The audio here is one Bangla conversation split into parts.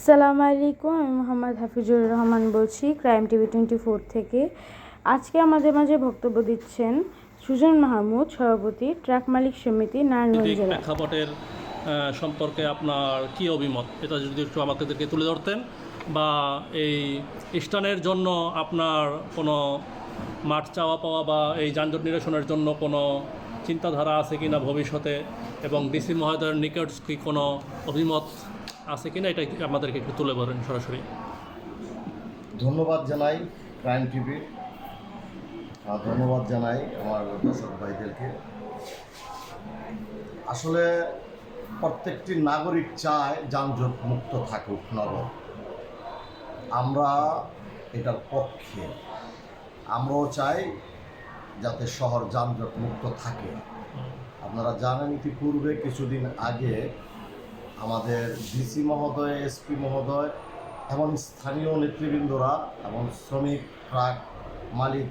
আসসালামু আলাইকুম আমি মোহাম্মদ হাফিজুর রহমান বলছি ক্রাইম টিভি টোয়েন্টি ফোর থেকে। আজকে আমাদের মাঝে বক্তব্য দিচ্ছেন সুজন মাহমুদ সভাপতি ট্রাক মালিক সমিতি নারায়ণগঞ্জ জেলা। প্রেক্ষাপটের সম্পর্কে আপনার কি অভিমত? এটা যদি একটু আমাদেরকে তুলে ধরতেন বা এই স্টানের জন্য আপনার কোনো মাঠ চাওয়া পাওয়া বা এই যানজট নিরসনের জন্য কোনো চিন্তাধারা আছে কি না ভবিষ্যতে এবং ডিসি মহোদয়ের নিকট কি কোনো অভিমত আছে কিনা এটা আমাদেরকে একটু তুলে ধরেন সরাসরি। ধন্যবাদ জানাই ক্রাইম টিভি। ধন্যবাদ জানাই আমার দর্শক ভাইদেরকে। আসলে প্রত্যেকটি নাগরিক চায় যানজট মুক্ত থাকুক, নগর। আমরা এটার পক্ষে। আমরাও চাই যাতে শহর যানজট মুক্ত থাকে। আপনারা জানেন ইতিপূর্বে কিছুদিন আগে আমাদের ডিসি মহোদয় এসপি মহোদয় এবং স্থানীয় নেতৃবৃন্দরা এবং শ্রমিক, ট্রাক মালিক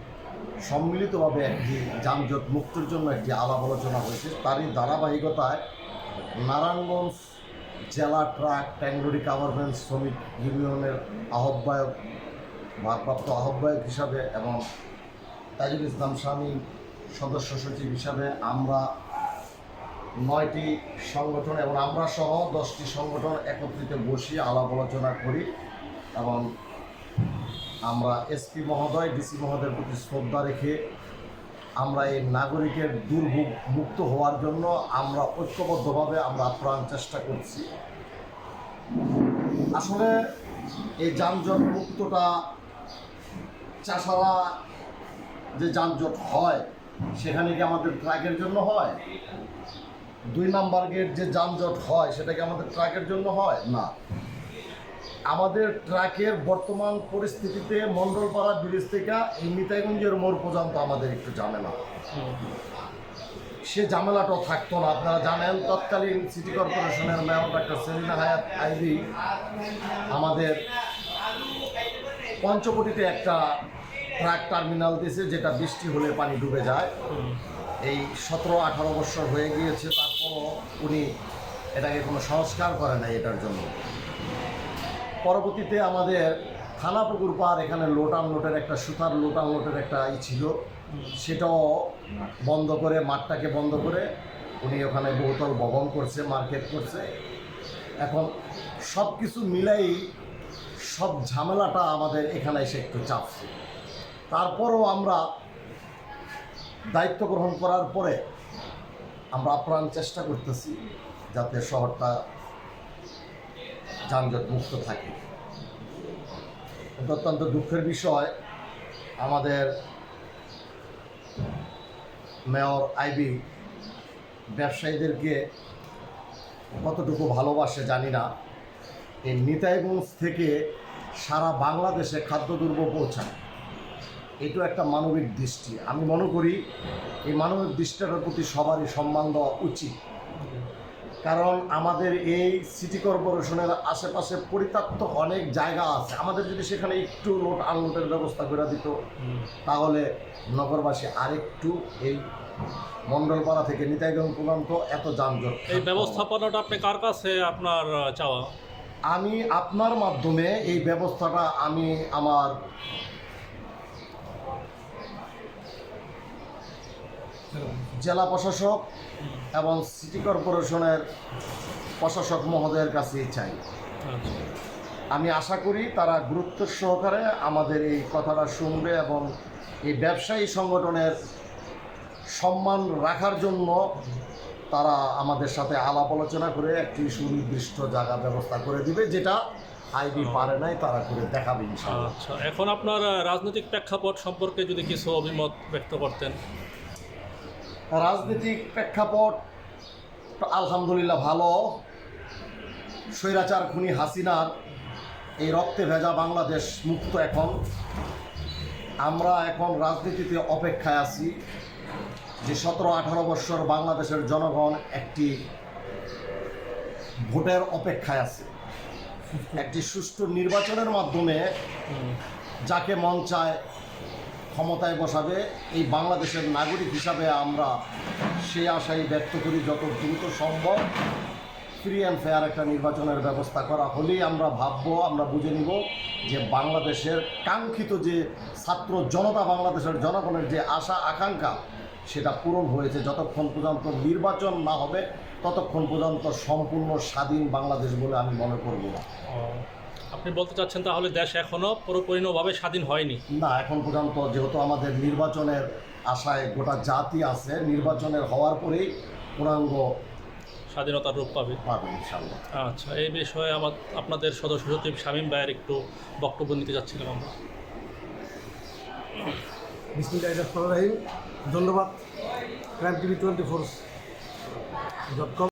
সম্মিলিতভাবে একটি যানজট মুক্তির জন্য একটি আলাপ আলোচনা হয়েছে। তারই ধারাবাহিকতায় নারায়ণগঞ্জ জেলা ট্রাক ট্যাংরি গভর্নমেন্ট শ্রমিক ইউনিয়নের আহ্বায়ক, ভারপ্রাপ্ত আহ্বায়ক হিসাবে এবং তাজুল ইসলাম স্বামী সদস্য সচিব হিসাবে আমরা নয়টি সংগঠন এবং আমরা সহ দশটি সংগঠন একত্রিত বসিয়ে আলাপ আলোচনা করি এবং আমরা এসপি মহোদয়, ডিসি মহোদয়ের প্রতি শ্রদ্ধা রেখে আমরা এই নাগরিকের দুর্ভোগ মুক্ত হওয়ার জন্য আমরা ঐক্যবদ্ধভাবে আমরা আপ্রাণ চেষ্টা করছি। আসলে এই যানজট মুক্তটা চাষারা যে যানজট হয়, সেখানে কি আমাদের ট্রাকের জন্য হয়? দুই নাম্বার গেট যে যানজট হয়, সেটা কি আমাদের ট্রাকের জন্য হয়? না। আমাদের ট্রাকের বর্তমান পরিস্থিতিতে মণ্ডলপাড়া ব্রিজ থেকে এই নিতাইগঞ্জের মোড় পর্যন্ত আমাদের একটু ঝামেলা। সে ঝামেলাটাও থাকতো না। আপনারা জানেন, তৎকালীন সিটি কর্পোরেশনের মেয়র ডাক্তার সেলিনা হায়াত আইবি আমাদের পঞ্চকোটিতে একটা ট্রাক টার্মিনাল দিয়েছে, যেটা বৃষ্টি হলে পানি ডুবে যায়। এই সতেরো আঠারো বছর হয়ে গিয়েছে তারপরও উনি এটাকে কোনো সংস্কার করে নাই এটার জন্য। পরবর্তীতে আমাদের থানা পুকুর পাড় এখানে লোটাং লোটের একটা সুতার লোটাং লোটের একটা ই ছিল। সেটাও বন্ধ করে, মাঠটাকে বন্ধ করে উনি ওখানে বহুতল ভবন করছে, মার্কেট করছে। এখন সব কিছু মিলাই সব ঝামেলাটা আমাদের এখানে এসে একটু চাপছে। তারপরও আমরা দায়িত্ব গ্রহণ করার পরে আমরা আপ্রাণ চেষ্টা করতেছি যাতে শহরটা যানজট মুক্ত থাকে। অত্যন্ত দুঃখের বিষয়। আমাদের মেয়র আইবি ব্যবসায়ীদেরকে কতটুকু ভালোবাসে জানি না। এই নিতাইগঞ্জ থেকে সারা বাংলাদেশে খাদ্যদ্রব্য পৌঁছায়। এটাও একটা মানবিক দৃষ্টি। আমি মনে করি এই মানবিক দৃষ্টিটার প্রতি সবারই সম্মান দেওয়া উচিত। কারণ আমাদের এই সিটি কর্পোরেশনের আশেপাশে পরিত্যক্ত অনেক জায়গা আছে। আমাদের যদি সেখানে একটু লোট আনলোটের ব্যবস্থা করে দিত তাহলে নগরবাসী আরেকটু এই মণ্ডলপাড়া থেকে নিতাইগঞ্জ পর্যন্ত এত যানজট এই ব্যবস্থাপনাটা আপনি কার কাছে আপনার চাওয়া? আমি আপনার মাধ্যমে এই ব্যবস্থাটা আমি আমার জেলা প্রশাসক এবং সিটি কর্পোরেশনের প্রশাসক মহোদয়ের কাছেই চাই। আচ্ছা আমি আশা করি তারা গুরুত্ব সহকারে আমাদের এই কথাটা শুনবে এবং এই ব্যবসায়ী সংগঠনের সম্মান রাখার জন্য তারা আমাদের সাথে আলাপ আলোচনা করে একটি সুনির্দিষ্ট জায়গা ব্যবস্থা করে দিবে যেটা আইবি পারে নাই তারা করে দেখাবে আচ্ছা এখন আপনার রাজনৈতিক প্রেক্ষাপট সম্পর্কে যদি কিছু অভিমত ব্যক্ত করতেন। রাজনৈতিক প্রেক্ষাপট আলহামদুলিল্লাহ ভালো। স্বৈরাচার খুনি হাসিনার এই রক্তে ভেজা বাংলাদেশ মুক্ত এখন। আমরা এখন রাজনীতিতে অপেক্ষায় আছি যে সতেরো আঠারো বৎসর বাংলাদেশের জনগণ একটি ভোটের অপেক্ষায় আছে। একটি সুষ্ঠু নির্বাচনের মাধ্যমে যাকে মন চায় ক্ষমতায় বসাবে, এই বাংলাদেশের নাগরিক হিসাবে আমরা সেই আশাই ব্যক্ত করি যত দ্রুত সম্ভব। ফ্রি অ্যান্ড ফেয়ার একটা নির্বাচনের ব্যবস্থা করা হলেই আমরা ভাববো, আমরা বুঝে নিব যে বাংলাদেশের কাঙ্ক্ষিত যে ছাত্র জনতা, বাংলাদেশের জনগণের যে আশা, আকাঙ্ক্ষা, সেটা পূরণ হয়েছে। যতক্ষণ পর্যন্ত নির্বাচন না হবে, ততক্ষণ পর্যন্ত সম্পূর্ণ স্বাধীন বাংলাদেশ বলে আমি মনে করব না। আপনি বলতে চাচ্ছেন তাহলে দেশ এখনও পুরোপরিণভাবে স্বাধীন হয়নি? না এখন পর্যন্ত যেহেতু আমাদের নির্বাচনের আশায় গোটা জাতি আছে নির্বাচনের হওয়ার পরেই পূর্ণাঙ্গ স্বাধীনতার রূপ পাবে। পাবে ইনশাল্লাহ আচ্ছা এই বিষয়ে আমার আপনাদের সদস্য সচিব শামীম ভাইয়ের একটু বক্তব্য নিতে যাচ্ছিলাম আমরা। বিসমিল্লাহির রহমানির রহিম। ধন্যবাদ। Crime TV twenty four dot com.